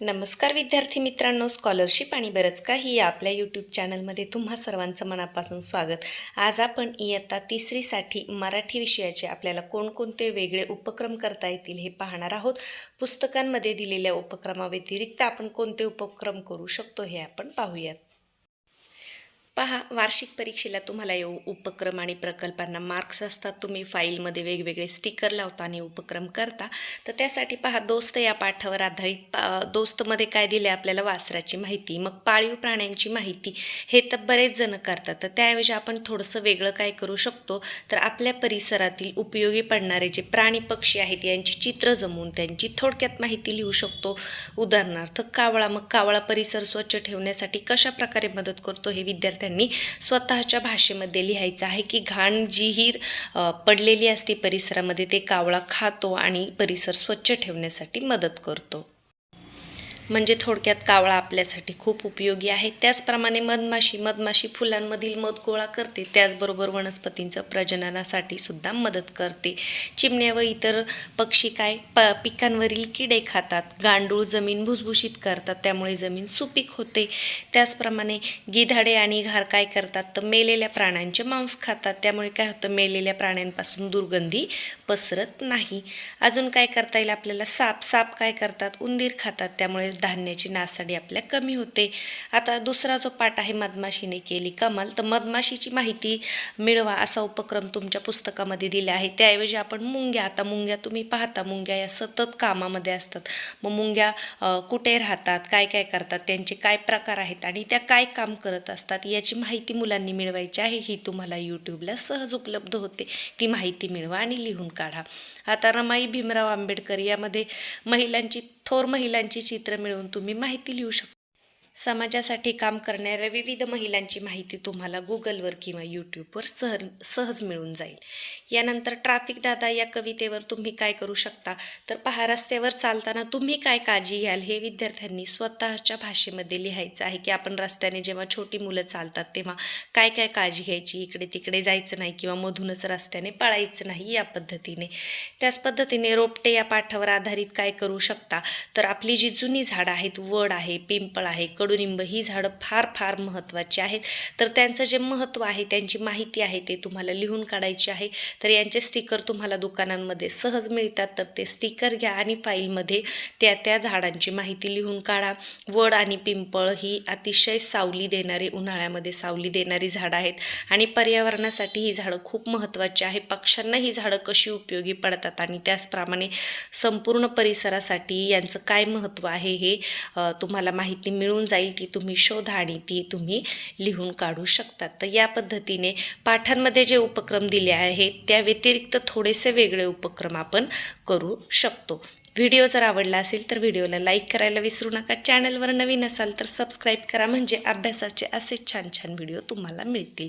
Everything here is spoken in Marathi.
नमस्कार विद्यार्थी मित्रांनो स्कॉलरशिप आणि बरंच काही या आपल्या यूट्यूब चॅनलमध्ये तुम्हा सर्वांचं मनापासून स्वागत. आज आपण इयत्ता तिसरीसाठी मराठी विषयाचे आपल्याला कोणकोणते वेगळे उपक्रम करता येतील हे पाहणार आहोत. पुस्तकांमध्ये दिलेल्या उपक्रमाव्यतिरिक्त आपण कोणते उपक्रम करू शकतो हे आपण पाहूयात. पहा वार्षिक परीक्षेला तुम्हाला येऊ उपक्रम आणि प्रकल्पांना मार्क्स असतात. तुम्ही फाईलमध्ये वेगवेगळे स्टिकर लावता आणि उपक्रम करता. तर त्यासाठी पहा दोस्त या पाठावर आधारित दोस्तमध्ये काय दिले आपल्याला वासराची माहिती मग पाळीव प्राण्यांची माहिती हे तर बरेच जण करतात. तर त्याऐवजी आपण थोडंसं वेगळं काय करू शकतो? तर आपल्या परिसरातील उपयोगी पडणारे जे प्राणी पक्षी आहेत यांची चित्र जमवून त्यांची थोडक्यात माहिती लिहू शकतो. उदाहरणार्थ कावळा मग कावळा परिसर स्वच्छ ठेवण्यासाठी कशा प्रकारे मदत करतो हे विद्यार्थ्यांनी स्वतःच्या भाषेमध्ये लिहायचं आहे की घाण जी ही पडलेली असते परिसरामध्ये ते कावळा खातो आणि परिसर स्वच्छ ठेवण्यासाठी मदत करतो. म्हणजे थोडक्यात कावळा आपल्यासाठी खूप उपयोगी आहे. त्याचप्रमाणे मधमाशी मधमाशी फुलांमधील मध गोळा करते. त्याचबरोबर वनस्पतींचं प्रजननासाठी सुद्धा मदत करते. चिमण्या व इतर पक्षी काय? प पिकांवरील किडे खातात. गांडूळ जमीन भुसभुशीत करतात. त्यामुळे जमीन सुपीक होते. त्याचप्रमाणे गिधाडे आणि घार काय करतात? तर मेलेल्या प्राण्यांचे मांस खातात. त्यामुळे काय होतं? मेलेल्या प्राण्यांपासून दुर्गंधी पसरत नाही. अजून काय करता येईल आपल्याला? साप. साप काय करतात? उंदीर खातात. त्यामुळे धान्याची नासाडी आपल्या कमी होते. आता दुसरा जो पाठ आहे मधमाशीने केली कमाल तर मधमाशीची माहिती मिळवा असा उपक्रम तुमच्या पुस्तकामध्ये दिला आहे. त्याऐवजी आपण मुंग्या आता मुंग्या तुम्ही पाहता मुंग्या या सतत कामामध्ये असतात. मग मुंग्या कुठे राहतात काय काय करतात त्यांचे काय प्रकार आहेत आणि त्या काय काम करत असतात याची माहिती मुलांनी मिळवायची आहे. ही तुम्हाला यूट्यूबला सहज उपलब्ध होते. ती माहिती मिळवा आणि लिहून काढा. आता रमाई भीमराव आंबेडकर यामध्ये महिलांची थोर महिलांची चित्र मिळ मिळवून तुम्ही माहिती लिहू शकता. समाजासाठी काम करणाऱ्या विविध महिलांची माहिती तुम्हाला गुगलवर किंवा यूट्यूबवर सहज सहज मिळून जाईल. यानंतर ट्रॅफिक दादा या कवितेवर तुम्ही काय करू शकता? तर पहा रस्त्यावर चालताना तुम्ही काय काळजी घ्याल हे विद्यार्थ्यांनी स्वतःच्या भाषेमध्ये लिहायचं आहे की आपण रस्त्याने जेव्हा छोटी मुलं चालतात तेव्हा काय काय काळजी घ्यायची? इकडे तिकडे जायचं नाही किंवा मधूनच रस्त्याने पळायचं नाही या पद्धतीने. त्याच पद्धतीने रोपटे या पाठावर आधारित काय करू शकता? तर आपली जी जुनी झाडं आहेत वड आहे पिंपळ आहे कडुनिंब ही झाडं फार फार महत्त्वाची आहेत. तर त्यांचं जे महत्त्व आहे त्यांची माहिती आहे ते तुम्हाला लिहून काढायची आहे. तर यांचे स्टिकर तुम्हाला दुकानांमध्ये सहज मिळतात तर ते स्टिकर घ्या आणि फाईलमध्ये त्या त्या झाडांची माहिती लिहून काढा. वड आणि पिंपळ ही अतिशय सावली देणारी उन्हाळ्यामध्ये सावली देणारी झाडं आहेत. आणि पर्यावरणासाठी ही झाडं खूप महत्त्वाची आहे पक्ष्यांना ही झाडं कशी उपयोगी पडतात आणि त्याचप्रमाणे संपूर्ण परिसरासाठी यांचं काय महत्त्व आहे हे तुम्हाला माहिती मिळून जाईल ती तुम्ही शोधा आणि ती तुम्ही लिहून काढू शकतात. तर या पद्धतीने पाठांमध्ये जे उपक्रम दिले आहेत त्या व्यतिरिक्त थोडेसे वेगळे उपक्रम आपण करू शकतो. व्हिडिओ जर आवडला असेल तर व्हिडिओला लाईक करायला विसरू नका. चॅनलवर नवीन असाल तर सबस्क्राईब करा. म्हणजे अभ्यासाचे असे छान छान व्हिडिओ तुम्हाला मिळतील.